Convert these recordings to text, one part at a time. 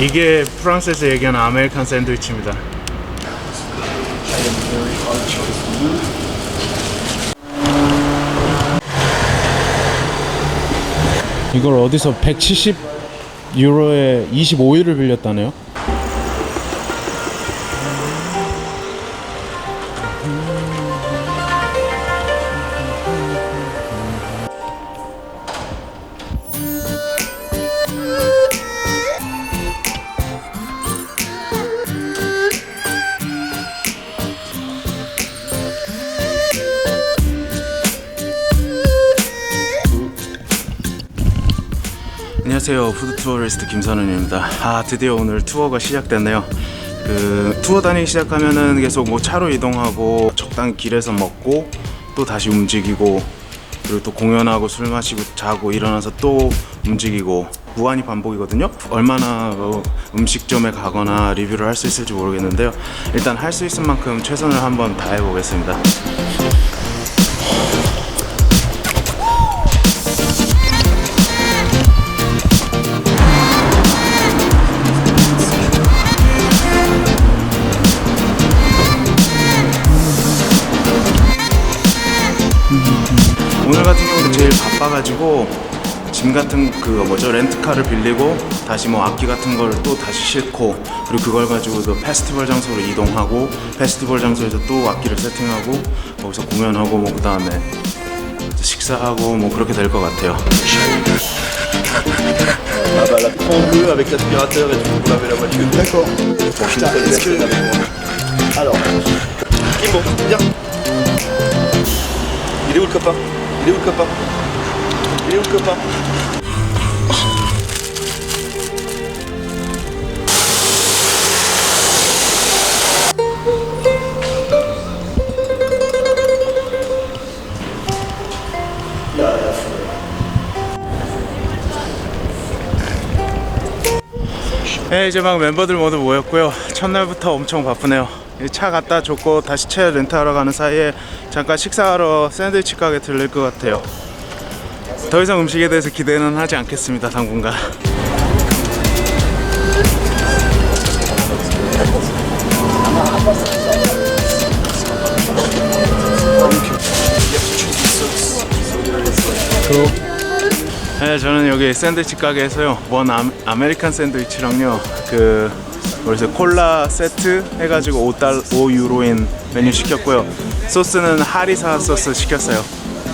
이게 프랑스에서 얘기하는 아메리칸 샌드위치입니다. 이걸 어디서 170 유로에 25일을 빌렸다네요. 안녕하세요. 푸드 투어리스트 김선은입니다. 아 드디어 오늘 투어가 시작됐네요. 그 투어 다니기 시작하면은 계속 뭐 차로 이동하고 적당히 길에서 먹고 또 다시 움직이고 그리고 또 공연하고 술 마시고 자고 일어나서 또 움직이고 무한히 반복이거든요. 얼마나 뭐 음식점에 가거나 리뷰를 할 수 있을지 모르겠는데요. 일단 할 수 있을 만큼 최선을 한번 다해 보겠습니다 같은 경우는 제일 바빠가지고 짐 같은 그 뭐죠 렌트카를 빌리고 다시 뭐 악기 같은 걸 또 다시 싣고 그리고 그걸 가지고 또 페스티벌 장소로 이동하고 페스티벌 장소에서 또 악기를 세팅하고 거기서 공연하고 뭐 그다음에 식사하고 뭐 그렇게 될 것 같아요. Ah. Alors, Kimbo, viens. Il est où le copain Il est où le copain Il est où le copain 네, 이제 막 멤버들 모두 모였고요. 첫날부터 엄청 바쁘네요. 이차 갖다 줬고 다시 차 렌트하러 가는 사이에 잠깐 식사하러 샌드위치 가게 들릴 것 같아요. 더 이상 음식에 대해서 기대는 하지 않겠습니다, 당분간. 네, 저는 여기 샌드위치 가게에서요. 원 아, 아메리칸 샌드위치랑요. 그 그래서 콜라 세트 해가지고 5달 5유로인 메뉴 시켰고요. 소스는 하리사 소스 시켰어요.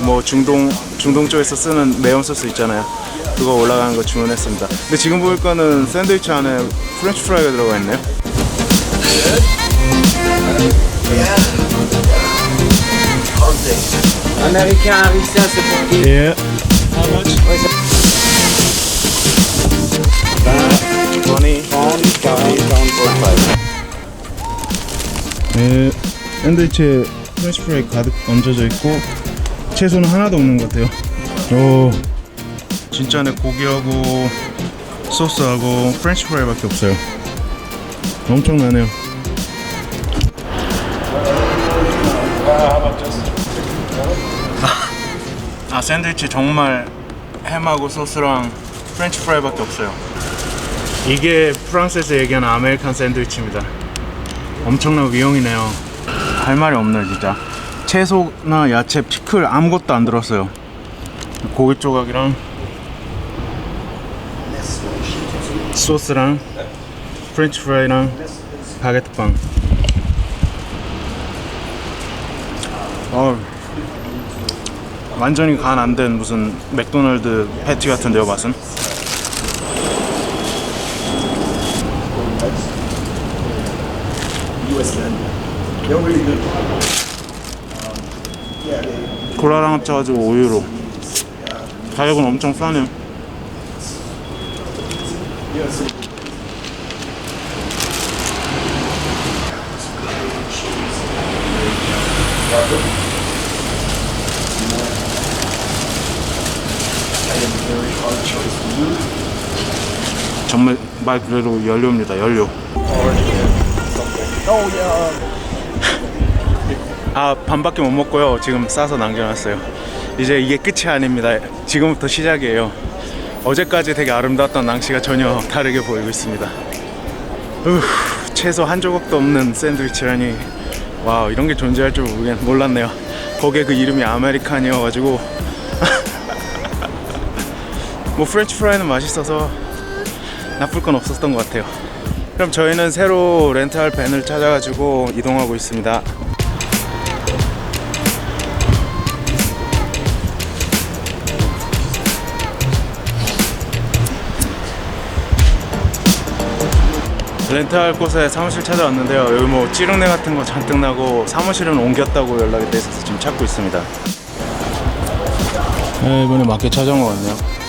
뭐 중동 중동 쪽에서 쓰는 매운 소스 있잖아요. 그거 올라가는 거 주문했습니다. 근데 지금 볼 거는 샌드위치 안에 프렌치 프라이가 들어가 있네요. 예. How much? 샌드위치에 프렌치 프라이 가득 얹어져 있고 채소는 하나도 없는 것 같아요. 오, 진짜네 고기하고 소스하고 프렌치 프라이밖에 없어요. 엄청나네요. 아 샌드위치 정말 햄하고 소스랑 프렌치 프라이밖에 없어요. 이게 프랑스에서 얘기하는 아메리칸 샌드위치입니다. 엄청난 위용이네요. 할 말이 없네 진짜. 채소나 야채, 피클 아무것도 안 들었어요. 고기 조각이랑 소스랑 프렌치 프라이랑 바게트 빵. 어, 완전히 간 안 된 무슨 맥도날드 패티 같은데요 맛은? 콜라랑 합쳐가지고 5유로. 가격은 엄청 싸네요. 정말 말 그대로 연료입니다 연료 아 반밖에 못 먹고요 지금 싸서 남겨놨어요 이제 이게 끝이 아닙니다 지금부터 시작이에요 어제까지 되게 아름다웠던 낭시가 전혀 다르게 보이고 있습니다. 우, 채소 한 조각도 없는 샌드위치라니 와 이런 게 존재할 줄 모르겠- 몰랐네요. 거기에 그 이름이 아메리칸이어가지고 뭐 프렌치 프라이는 맛있어서 나쁠 건 없었던 것 같아요. 그럼 저희는 새로 렌트할 밴을 찾아가지고 이동하고 있습니다. 렌트할 곳에 사무실 찾아왔는데요. 여기 뭐 찌릉내 같은 거 잔뜩 나고 사무실은 옮겼다고 연락이 돼서 지금 찾고 있습니다. 네, 이번에 맞게 찾아온 것 같네요.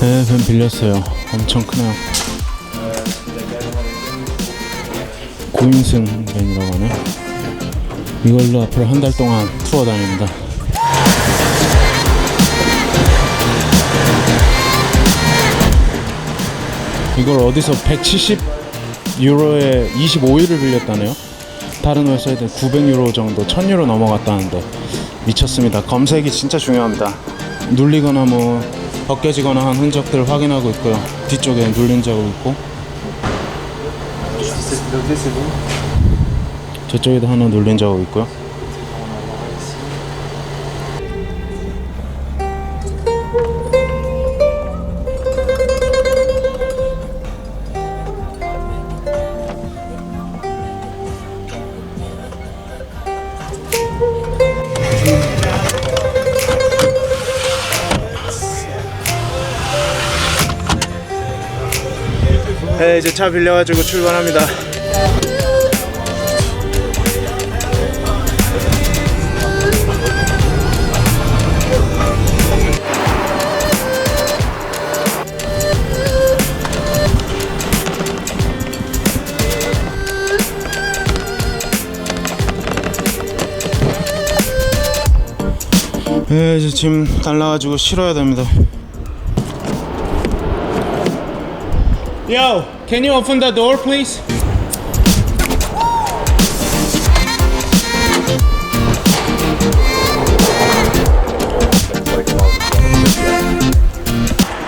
네, 밴 빌렸어요. 엄청 크네요. 9인승 밴이라고 하네. 이걸로 앞으로 한 달 동안 투어 다닙니다. 이걸 어디서 170 유로에 25일을 빌렸다네요. 다른 웹사이트는 900유로 정도, 1000유로 넘어갔다는데 미쳤습니다. 검색이 진짜 중요합니다. 눌리거나 뭐 벗겨지거나 한 흔적들을 확인하고 있고요. 뒤쪽에 눌린 자국 있고 저쪽에도 하나 눌린 자국 있고요. 네, 이제 차 빌려가지고 출발합니다. 네, 이제 짐 달라가지고 실어야 됩니다. Yo, can you open the door, please?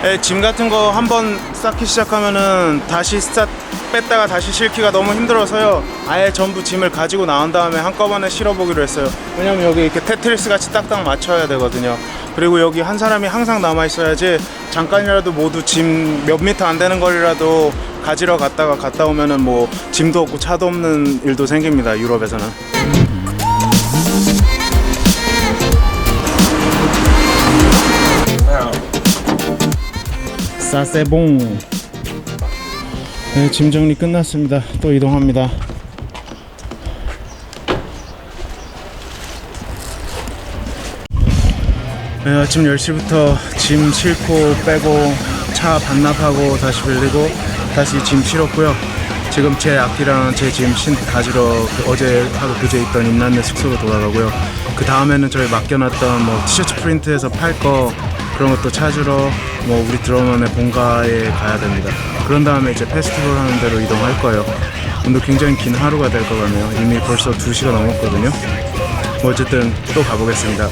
네, 짐 같은 거 한번 쌓기 시작하면은 다시 쌓 뺐다가 다시 실기가 너무 힘들어서요. 아예 전부 짐을 가지고 나온 다음에 한꺼번에 실어보기로 했어요. 왜냐면 여기 이렇게 테트리스 같이 딱딱 맞춰야 되거든요. 그리고 여기 한 사람이 항상 남아 있어야지 잠깐이라도 모두 짐 몇 미터 안 되는 거리라도 가지러 갔다가 갔다 오면은 뭐 짐도 없고 차도 없는 일도 생깁니다. 유럽에서는. 사세봉. 네, 짐 정리 끝났습니다. 또 이동합니다. 아침 10시부터 짐 싣고 빼고 차 반납하고 다시 빌리고 다시 짐 실었고요. 지금 제 악기랑 제 짐 신 가지러 그 어제 하고 그제 있던 임난내 숙소로 돌아가고요. 그 다음에는 저희 맡겨놨던 뭐 티셔츠 프린트해서 팔 거 그런 것도 찾으러 뭐 우리 드러머의 본가에 가야 됩니다. 그런 다음에 이제 페스티벌 하는 데로 이동할 거예요. 오늘 굉장히 긴 하루가 될 것 같네요. 이미 벌써 2시가 넘었거든요. 뭐 어쨌든 또 가보겠습니다.